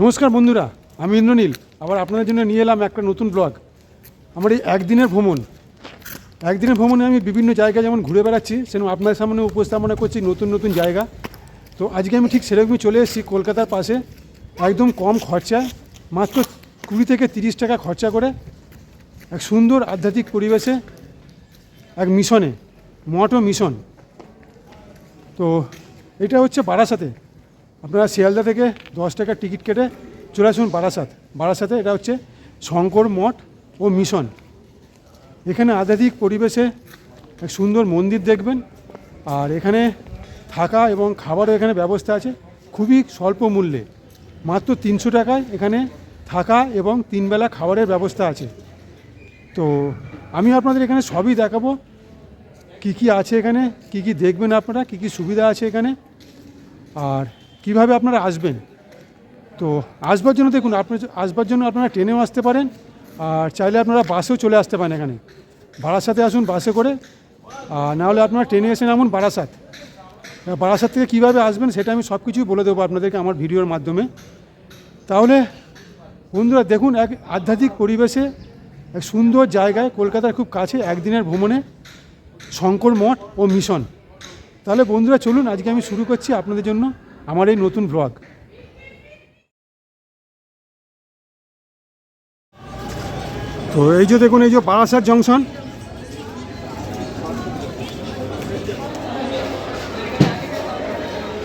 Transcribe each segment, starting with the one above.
নমস্কার বন্ধুরা, আমি ইন্দ্রনীল। আবার আপনাদের জন্য নিয়ে এলাম একটা নতুন ব্লগ আমার এই একদিনের ভ্রমণ। একদিনের ভ্রমণে আমি বিভিন্ন জায়গায় যেমন ঘুরে বেড়াচ্ছি, সেরকম আপনাদের সামনে উপস্থাপনা করছি নতুন নতুন জায়গা। তো আজকে আমি ঠিক সেরকমই চলে এসেছি কলকাতার পাশে। একদম কম খরচায় মাত্র কুড়ি থেকে তিরিশ টাকা খরচা করে এক সুন্দর আধ্যাত্মিক পরিবেশে, এক মিশনে মঠ ও মিশন তো এটা হচ্ছে বারাসাতে। আপনারা শিয়ালদা থেকে দশ টাকার টিকিট কেটে চলে আসুন বারাসাত। বারাসাতে এটা হচ্ছে শঙ্কর মঠ ও মিশন। এখানে আধ্যাত্মিক পরিবেশে এক সুন্দর মন্দির দেখবেন। আর এখানে থাকা এবং খাবারও এখানে ব্যবস্থা আছে খুবই স্বল্প মূল্যে। মাত্র তিনশো টাকায় এখানে থাকা এবং তিনবেলা খাবারের ব্যবস্থা আছে। তো আমি আপনাদের এখানে সবই দেখাবো। কি কি আছে এখানে, কি কি দেখবেন আপনারা, কি কি সুবিধা আছে এখানে। আর কীভাবে আপনারা আসবেন? তো আসবার জন্য দেখুন আপনার আসবার জন্য আপনারা ট্রেনেও আসতে পারেন, আর চাইলে আপনারা বাসেও চলে আসতে পারেন এখানে। বারাসাতে আসুন বাসে করে, আর নাহলে আপনারা ট্রেনে এসে নামুন বারাসাত। বারাসাত থেকে কীভাবে আসবেন সেটা আমি সব কিছুই বলে দেবো আপনাদেরকে আমার ভিডিওর মাধ্যমে। তাহলে বন্ধুরা দেখুন, এক আধ্যাত্মিক পরিবেশে, এক সুন্দর জায়গায়, কলকাতার খুব কাছে একদিনের ভ্রমণে শঙ্কর মঠ ও মিশন। তাহলে বন্ধুরা চলুন, আজকে আমি শুরু করছি আপনাদের জন্য। আমার এই নতুন ব্লগ তো এই যে দেখুন, এই যে বারাসাত জংশন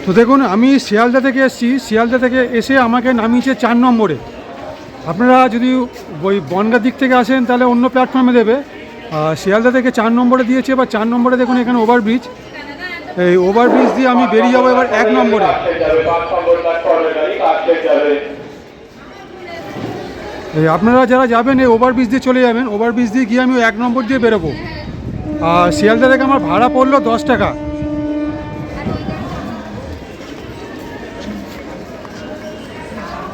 তো দেখুন, আমি শিয়ালদা থেকে এসেছি। শিয়ালদা থেকে এসে আমাকে নামিয়েছে চার নম্বরে। আপনারা যদি ওই বনগার দিক থেকে আসেন, তাহলে অন্য প্ল্যাটফর্মে দেবে। শিয়ালদা থেকে চার নম্বরে দিয়েছে এবার চার নম্বরে দেখুন এখানে ওভারব্রিজ এই ওভারব্রিজ দিয়ে আমি বেরিয়ে যাব এবার এক নম্বরে। এই আপনারা যারা যাবেন এই ওভারব্রিজ দিয়ে চলে যাবেন ওভারব্রিজ দিয়ে গিয়ে আমি এক নম্বর দিয়ে বেরোবো। আর শিয়ালদা থেকে আমার ভাড়া পড়ল দশ টাকা।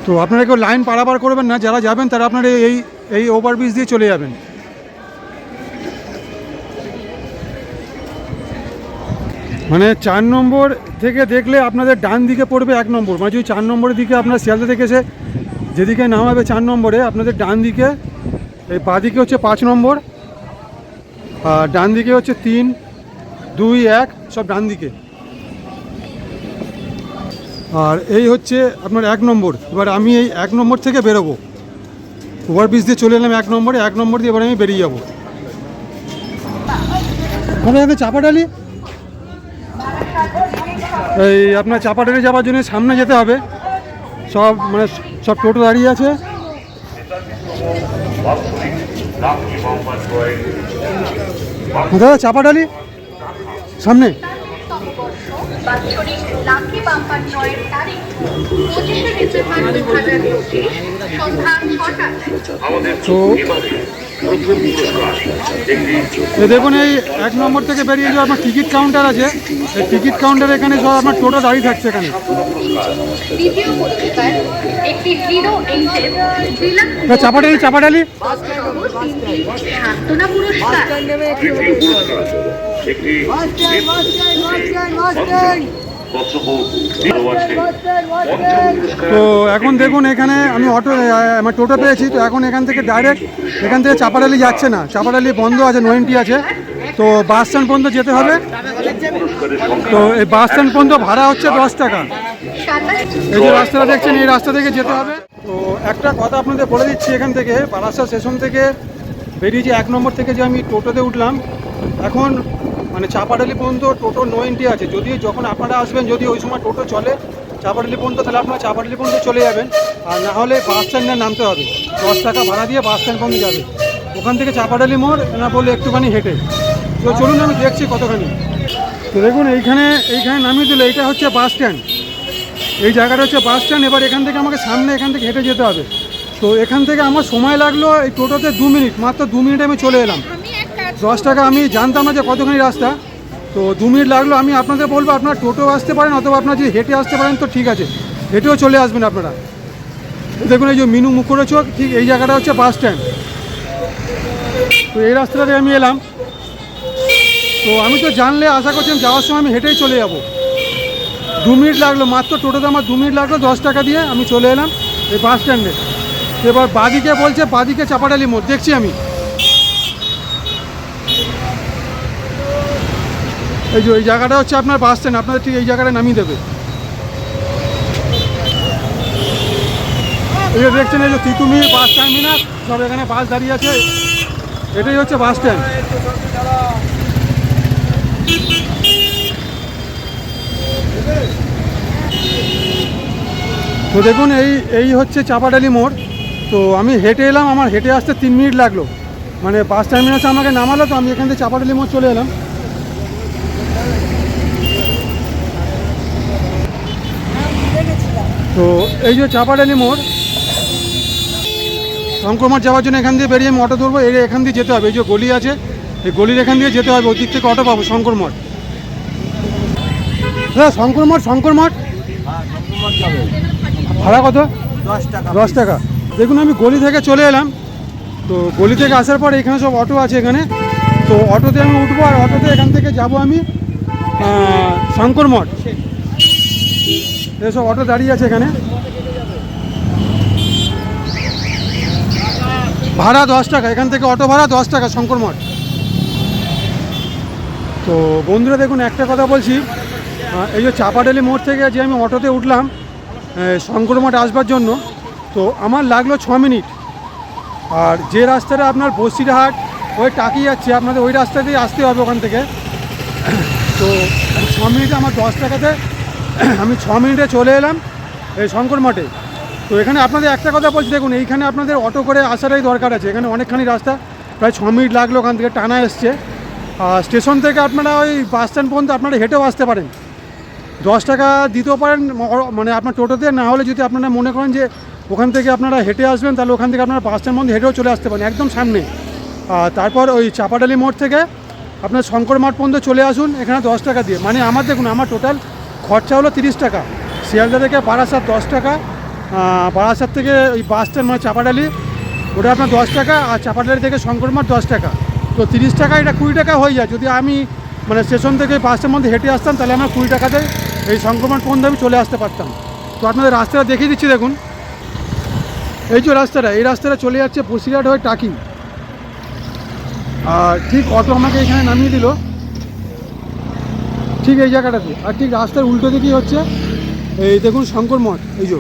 তো আপনারা কেউ লাইন পারাপার করবেন না, যারা যাবেন তারা আপনারা এই এই ওভারব্রিজ দিয়ে চলে যাবেন। মানে চার নম্বর থেকে দেখলে আপনাদের ডান দিকে পড়বে এক নম্বর। মানে যদি চার নম্বরের দিকে আপনার শিয়ালদা থেকে এসে যেদিকে নামাবে চার নম্বরে, আপনাদের ডান দিকে, এই বাঁ দিকে হচ্ছে পাঁচ নম্বর, আর ডান দিকে হচ্ছে তিন, দুই, এক, সব ডান দিকে। আর এই হচ্ছে আপনার এক নম্বর। এবার আমি এই এক নম্বর থেকে বেরোবো। ওভারব্রিজ দিয়ে চলে এলাম এক নম্বরে, এক নম্বর দিয়ে এবার আমি বেরিয়ে যাব। কোথায় যাবে চাপাডালি এই আপনার চাপাডালি যাওয়ার জন্য সামনে যেতে হবে। সব মানে সব টোটো দাঁড়িয়ে আছে। দাদা চাপাডালি সামনে। তো দেখুন এই এক নম্বর থেকে বেরিয়ে যে আপনার টিকিট কাউন্টার আছে। এই টিকিট কাউন্টার এখানে সব আপনার টোটো দাঁড়িয়ে থাকছে এখানে। চাপাডালি চাপাডালি পুরস্কার তো এখন দেখুন, এখানে আমি অটো আমার টোটো পেয়েছি, তো এখন এখান থেকে ডাইরেক্ট এখান থেকে চাপাডালি যাচ্ছে না। চাপাডালি বন্ধ আছে, নোয়েন্টি আছে। তো বাস স্ট্যান্ড পর্যন্ত যেতে হবে। তো এই বাস স্ট্যান্ড পর্যন্ত ভাড়া হচ্ছে দশ টাকা। এই যে রাস্তাটা দেখছেন, এই রাস্তা থেকে যেতে হবে। তো একটা কথা আপনাদের বলে দিচ্ছি এখান থেকে বারাসা স্টেশন থেকে বেরিয়ে যে এক নম্বর থেকে যে আমি টোটোতে উঠলাম, এখন মানে চাপাডালি পর্যন্ত টোটো নো এন্ট্রি আছে। যদি যখন আপনারা আসবেন যদি ওই সময় টোটো চলে, চাপাডালি পর্যন্ত তাহলে আপনারা চাপাডালি পর্যন্ত চলে যাবেন। আর না হলে বাস স্ট্যান্ডে নামতে হবে। দশ টাকা ভাড়া দিয়ে বাস স্ট্যান্ড পর্যন্ত যাবে। ওখান থেকে চাপাডালি মোড় না বলে একটুখানি হেঁটে। তো চলুন আমি দেখছি কতখানি। তো দেখুন, এইখানে এইখানে নামিয়ে দিলে এইটা হচ্ছে বাস স্ট্যান্ড এই জায়গাটা হচ্ছে বাস স্ট্যান্ড এবার এখান থেকে আমাকে সামনে এখান থেকে হেঁটে যেতে হবে। তো এখান থেকে আমার সময় লাগল এই টোটোতে দু মিনিট। মাত্র দু মিনিটে আমি চলে এলাম। দশ টাকা, আমি জানতাম না যে কতখানি রাস্তা। তো দু মিনিট লাগল, আমি আপনাদের বলব, আপনারা টোটো আসতে পারেন অথবা আপনারা যদি হেঁটে আসতে পারেন, তো ঠিক আছে। হেঁটেও চলে আসবেন আপনারা। দেখুন, এই যে মিনু মুখরোচক ঠিক এই জায়গাটা হচ্ছে বাস স্ট্যান্ড তো এই রাস্তাটা দিয়ে আমি এলাম। তো আমি তো জানলে আশা করছিলাম যাওয়ার সময় আমি হেঁটেই চলে যাব। দু মিনিট লাগল, মাত্র টোটোতে আমার দু মিনিট লাগল, দশ টাকা দিয়ে আমি চলে এলাম এই বাস স্ট্যান্ডে এবার বাদিকে বলছে, বাদিকে চাপাটালি মোড়, দেখছি আমি। এই যে এই জায়গাটা হচ্ছে আপনার বাস স্ট্যান্ড আপনাদের ঠিক এই জায়গাটা নামিয়ে দেবে। এই যে দেখছেন, এই যে তিতুমি বাস টার্মিনাস সব এখানে বাস দাঁড়িয়ে আছে। এটাই হচ্ছে বাস স্ট্যান্ড তো দেখুন, এই এই হচ্ছে চাপাডালি মোড়। তো আমি হেঁটে এলাম, আমার হেঁটে আসতে তিন মিনিট লাগল। মানে বাস টার্মিনাসে আমাকে নামালো, তো আমি এখান থেকে চাপাডালি মোড় চলে এলাম। তো এই যে চাপাডালি মোড় শঙ্করমাঠ যাওয়ার জন্য এখান দিয়ে বেরিয়ে আমি অটো ধরবো এর এখান দিয়ে যেতে হবে। এই যে গলি আছে এই গলির এখান দিয়ে যেতে হবে ওই দিক থেকে অটো পাবো শঙ্করমঠ হ্যাঁ শঙ্করমঠ শঙ্করমঠ ভাড়া কত? দশ টাকা। দশ টাকা দেখুন আমি গলি থেকে চলে এলাম। তো গলি থেকে আসার পর এখানে সব অটো আছে এখানে। তো অটোতে আমি উঠবো আর অটোতে এখান থেকে যাব আমি আহ, শঙ্কর মঠ এসব অটো দাঁড়িয়ে আছে এখানে। ভাড়া দশ টাকা, এখান থেকে অটো ভাড়া দশ টাকা, শঙ্কর মঠ। তো বন্ধুরা দেখুন, একটা কথা বলছি এই যে চাপাডালি মোড় থেকে যে আমি অটোতে উঠলাম শঙ্কর মঠ আসবার জন্য, তো আমার লাগল ছ মিনিট। আর যে রাস্তাটা আপনার বসিরহাট, ওই টাকি যাচ্ছে, আপনাদের ওই রাস্তা দিয়ে আসতে হবে ওখান থেকে। তো ছ মিনিটে আমার দশ টাকাতে আমি ছ মিনিটে চলে এলাম এই শঙ্কর মঠে। তো এখানে আপনাদের একটা কথা বলছি, দেখুন, এইখানে আপনাদের অটো করে আসাটাই দরকার আছে। এখানে অনেকখানি রাস্তা, প্রায় ছ মিনিট লাগল ওখান থেকে, টানা এসছে। আর স্টেশন থেকে আপনারা ওই বাস স্ট্যান্ড পর্যন্ত আপনারা হেঁটেও আসতে পারেন। দশ টাকা দিতেও পারেন মানে আপনার টোটোতে, না হলে যদি আপনারা মনে করেন যে ওখান থেকে আপনারা হেঁটে আসবেন, তাহলে ওখান থেকে আপনারা বাস স্ট্যান্ড মধ্যে হেঁটেও চলে আসতে পারেন, একদম সামনে। আর তারপর ওই চাপাডালি মোড় থেকে আপনার শঙ্কর মাঠ পর্যন্ত চলে আসুন, এখানে দশ টাকা দিয়ে। মানে আমার, দেখুন, আমার টোটাল খরচা হলো তিরিশ টাকা। শিয়ালদা থেকে বারাসাত দশ টাকা বারাসাত থেকে ওই বাস স্ট্যান্ড মানে চাপাডালি, ওটা আপনার দশ টাকা আর চাপাডালি থেকে শঙ্কর মাঠ দশ টাকা। তো তিরিশ টাকা এটা কুড়ি টাকা হয়ে যায়। যদি আমি মানে স্টেশন থেকে বাসের মধ্যে হেঁটে আসতাম, তাহলে আমার কুড়ি টাকাতে এই সংক্রমণ পর্যন্ত আমি চলে আসতে পারতাম। তো আপনাদের রাস্তাটা দেখিয়ে দিচ্ছি দেখুন। এই যে রাস্তাটা, এই রাস্তাটা চলে যাচ্ছে বসিরহাট হয়ে টাকি। আর ঠিক অটো আমাকে এখানে নামিয়ে দিল। ঠিক এই জায়গাটাতে। আর ঠিক রাস্তার উল্টো দিকেই হচ্ছে এই দেখুন শঙ্কর মঠ, এই যে।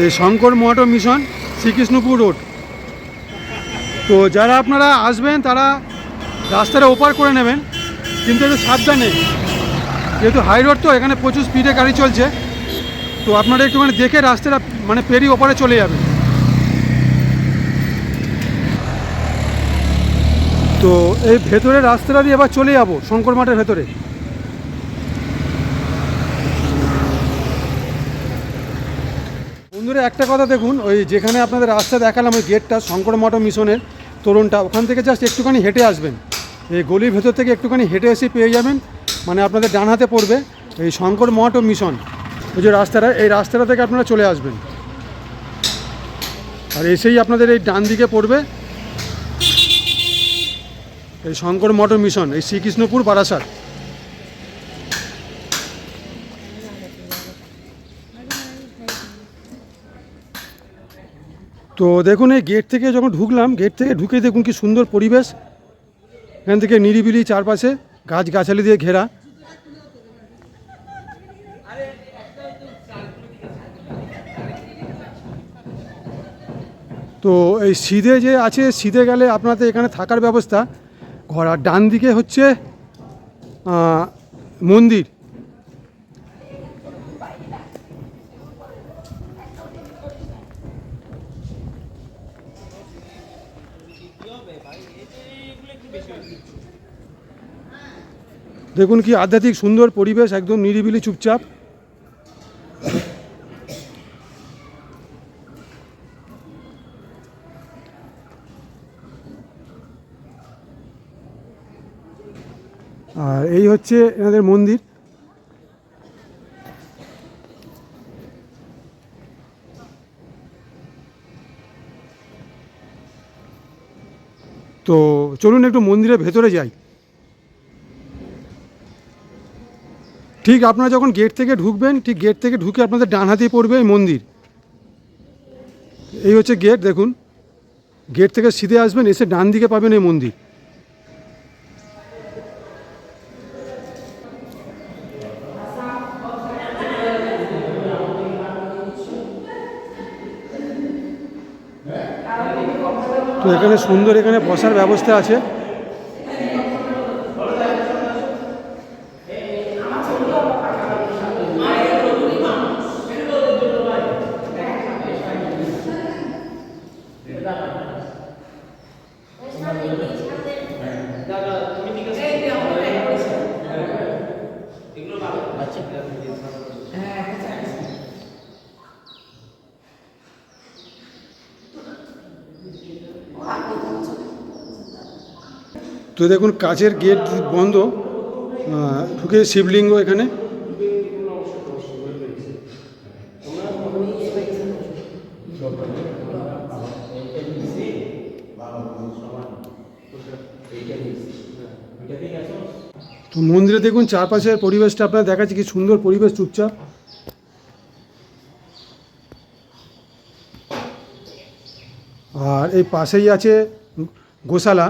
এই শঙ্কর মঠ মিশন শ্রীকৃষ্ণপুর রোড। তো যারা আপনারা আসবেন, তারা রাস্তাটা ওপার করে নেবেন, কিন্তু একটু সাবধানে। যেহেতু হাই রোড তো, এখানে প্রচুর স্পিডে গাড়ি চলছে। তো আপনারা একটুখানি দেখে রাস্তাটা মানে পেরিয়ে ওপারে চলে যাবেন। তো এই ভেতরে রাস্তাটা দিয়ে এবার চলে যাব, শঙ্কর মাঠের ভেতরে। বন্ধুরা, একটা কথা দেখুন, ওই যেখানে আপনাদের রাস্তা দেখালাম, ওই গেটটা, শঙ্কর মঠ মিশনের তোরণটা, ওখান থেকে জাস্ট একটুখানি হেঁটে আসবেন। এই গলির ভেতর থেকে একটুখানি হেঁটে এসে পেয়ে যাবেন মানে আপনাদের ডান হাতে পড়বে এই শঙ্কর মঠ ও মিশন। ওই যে রাস্তাটা, এই রাস্তাটা থেকে আপনারা চলে আসবেন। আর এসেই আপনাদের এই ডান দিকে পড়বে এই শঙ্কর ও মিশন এই শ্রীকৃষ্ণপুর বারাসাত। তো দেখুন, এই গেট থেকে যখন ঢুকলাম গেট থেকে ঢুকে দেখুন কি সুন্দর পরিবেশ। এখান থেকে নিরিবিলি চারপাশে গাছ গাছালি দিয়ে ঘেরা। তো এই সিধে যে আছে, সিধে গেলে আপনাদের এখানে থাকার ব্যবস্থা। ঘর আর ডান দিকে হচ্ছে মন্দির। দেখুন কি আধ্যাত্মিক সুন্দর পরিবেশ একদম নিরিবিলি চুপচাপ আর এই হচ্ছে এনাদের মন্দির। তো চলুন একটু মন্দিরের ভেতরে যাই। ঠিক আপনারা যখন গেট থেকে ঢুকবেন, ঠিক গেট থেকে ঢুকে আপনাদের ডান হাতেই পড়বে এই মন্দির। এই হচ্ছে গেট, দেখুন। গেট থেকে সিধে আসবেন, এসে ডান দিকে পাবেন এই মন্দির। তো এখানে সুন্দর এখানে বসার ব্যবস্থা আছে। তো দেখুন, কাচের গেট বন্ধ ঢুকে শিবলিঙ্গ এখানে। তো মন্দিরে দেখুন, চারপাশের পরিবেশটা আপনার দেখাচ্ছে, কি সুন্দর পরিবেশ চুপচাপ। আর এই পাশেই আছে গোশালা।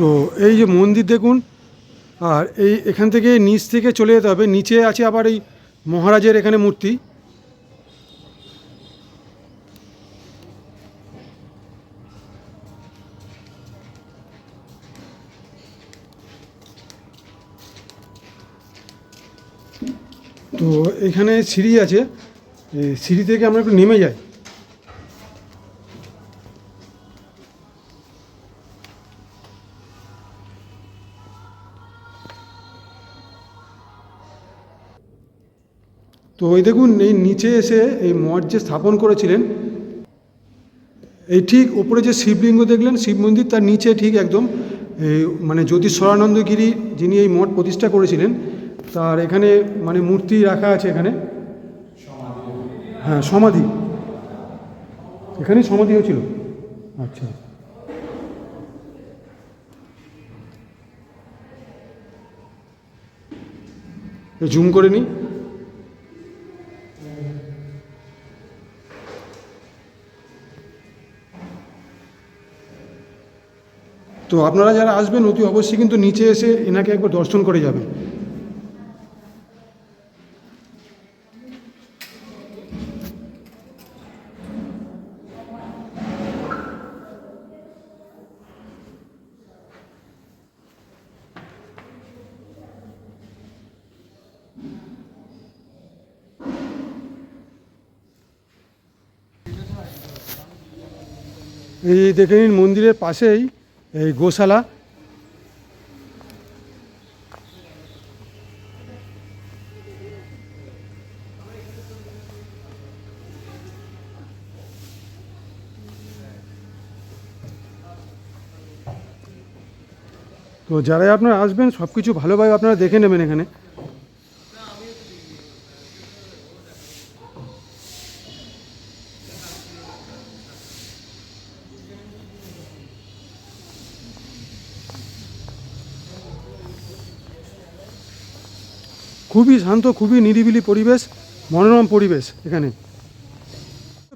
তো এই যে মন্দির দেখুন, আর এই এখান থেকে নিচ থেকে চলে যেতে হবে। নিচে আছে আবার এই মহারাজের এখানে মূর্তি। তো এখানে সিঁড়ি আছে। সিঁড়ি থেকে আমরা একটু নেমে যাই। তো ওই দেখুন, এই নিচে এসে এই মঠ যে স্থাপন করেছিলেন, এই ঠিক ওপরে যে শিবলিঙ্গ দেখলেন, শিব মন্দির তার নিচে ঠিক একদম মানে জ্যোতিষরানন্দগিরি যিনি এই মঠ প্রতিষ্ঠা করেছিলেন, তার এখানে মানে মূর্তি রাখা আছে এখানে। হ্যাঁ সমাধি। এখানেই সমাধি হয়েছিল। আচ্ছা। জুম করে নিই। তো আপনারা যারা আসবেন, অতি অবশ্যই কিন্তু নিচে এসে এনাকে একবার দর্শন করে যাবেন। এই দেখে নিন মন্দিরের পাশেই এই গোশালা। তো যারাই আপনারা আসবেন সব কিছু ভালোভাবে আপনারা দেখে নেবেন এখানে। খুবই শান্ত, খুবই নিরিবিলি পরিবেশ, মনোরম পরিবেশ এখানে।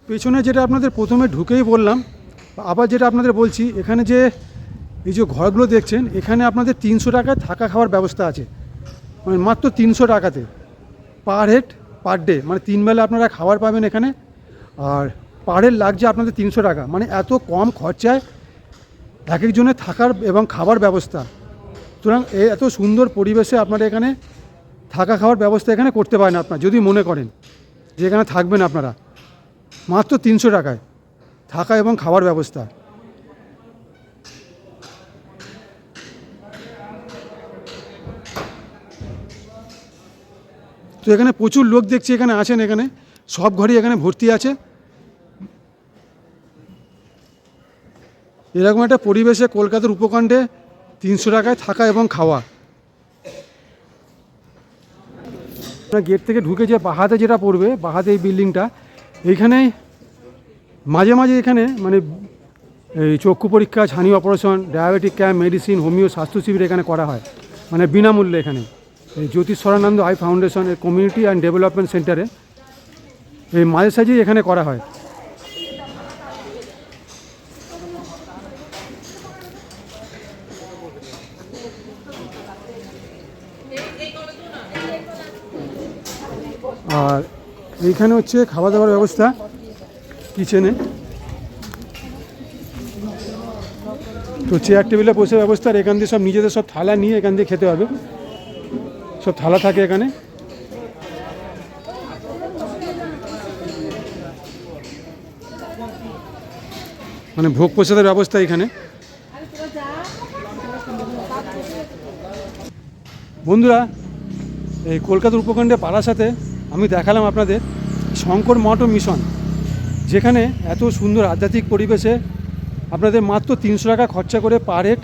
পেছনে যেটা আপনাদের প্রথমে ঢুকেই বললাম, আবার যেটা আপনাদের বলছি, এখানে যে এই যে ঘরগুলো দেখছেন, এখানে আপনাদের তিনশো টাকায় থাকা খাওয়ার ব্যবস্থা আছে। মানে মাত্র তিনশো টাকাতে। পার হেড, পার ডে মানে তিন বেলা আপনারা খাবার পাবেন এখানে। আর পার হেড লাগছে আপনাদের তিনশো টাকা। মানে এত কম খরচায় এক একজনের থাকার এবং খাবার ব্যবস্থা। সুতরাং এত সুন্দর পরিবেশে আপনারা এখানে থাকা খাওয়ার ব্যবস্থা এখানে করতে পারেন আপনার, যদি মনে করেন যে এখানে থাকবেন আপনারা। মাত্র তিনশো টাকায় থাকা এবং খাওয়ার ব্যবস্থা। তো এখানে প্রচুর লোক দেখছি এখানে আছেন এখানে, সব ঘরই এখানে ভর্তি আছে। এরকম একটা পরিবেশে কলকাতার উপকণ্ঠে তিনশো টাকায় থাকা এবং খাওয়া আপনার গেট থেকে ঢুকে যে বাহাতে যেটা পড়বে, বাহাতে এই বিল্ডিংটা এখানে মাঝে মাঝে এখানে মানে এই চক্ষু পরীক্ষা, ছানি operation, diabetic camp, medicine, homeo, স্বাস্থ্য শিবির এখানে করা হয়। মানে বিনামূল্যে এখানে। এই Jyotisharananda eye foundation community and development সেন্টারে এই মাঝে সাঝেই এখানে করা হয়। আর এইখানে হচ্ছে খাওয়া দাওয়ার ব্যবস্থা কিচেনে। তো চেয়ার টেবিলে বসে ব্যবস্থা আর এখান দিয়ে সব নিজেদের সব থালা নিয়ে এখান দিয়ে খেতে হবে। সব থালা থাকে এখানে। মানে ভোগ প্রসাদের ব্যবস্থা এখানে। বন্ধুরা, এই কলকাতার উপখণ্ডে সাথে আমি দেখালাম আপনাদের শঙ্কর মঠ মিশন, যেখানে এত সুন্দর আধ্যাত্মিক পরিবেশে আপনাদের মাত্র তিনশো টাকা খরচা করে পার হেড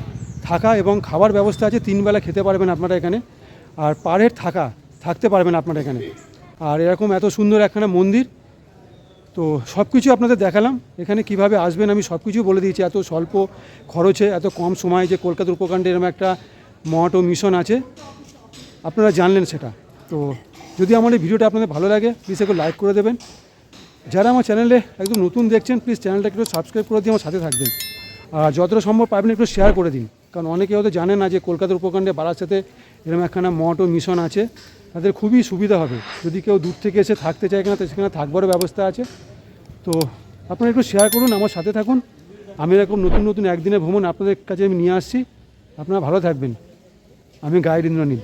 থাকা এবং খাবার ব্যবস্থা আছে। তিনবেলা খেতে পারবেন আপনারা এখানে, আর পার হেড থাকা, থাকতে পারবেন আপনারা এখানে। আর এরকম এত সুন্দর একখানা মন্দির, তো সব কিছু আপনাদের দেখালাম। এখানে কীভাবে আসবেন আমি সব কিছু বলে দিয়েছি। এত স্বল্প খরচে, এত কম সময়ে যে কলকাতার উপখণ্ডে এরকম একটা মঠ ও মিশন আছে, আপনারা জানলেন সেটা। তো যদি আমার এই ভিডিওটা আপনাদের ভালো লাগে প্লিজ একটু লাইক করে দেবেন। যারা আমার চ্যানেলে একদম নতুন দেখছেন প্লিজ চ্যানেলটাকে একটু সাবস্ক্রাইব করে দিয়ে আমার সাথে থাকবেন। আর যতটা সম্ভব পারবেন একটু শেয়ার করে দিন। কারণ অনেকে হয়তো জানে না যে কলকাতার উপখণ্ডে বারাসাতে এরকম একখানা মঠ ও মিশন আছে। তাদের খুবই সুবিধা হবে। যদি কেউ দূর থেকে এসে থাকতে চায় কিনা, তো সেখানে থাকবারও ব্যবস্থা আছে। তো আপনারা একটু শেয়ার করুন, আমার সাথে থাকুন। আমি এরকম নতুন নতুন একদিনের ভ্রমণ আপনাদের কাছে আমি নিয়ে আসছি। আপনারা ভালো থাকবেন। আমি গাইড ইন্দ্রনীল।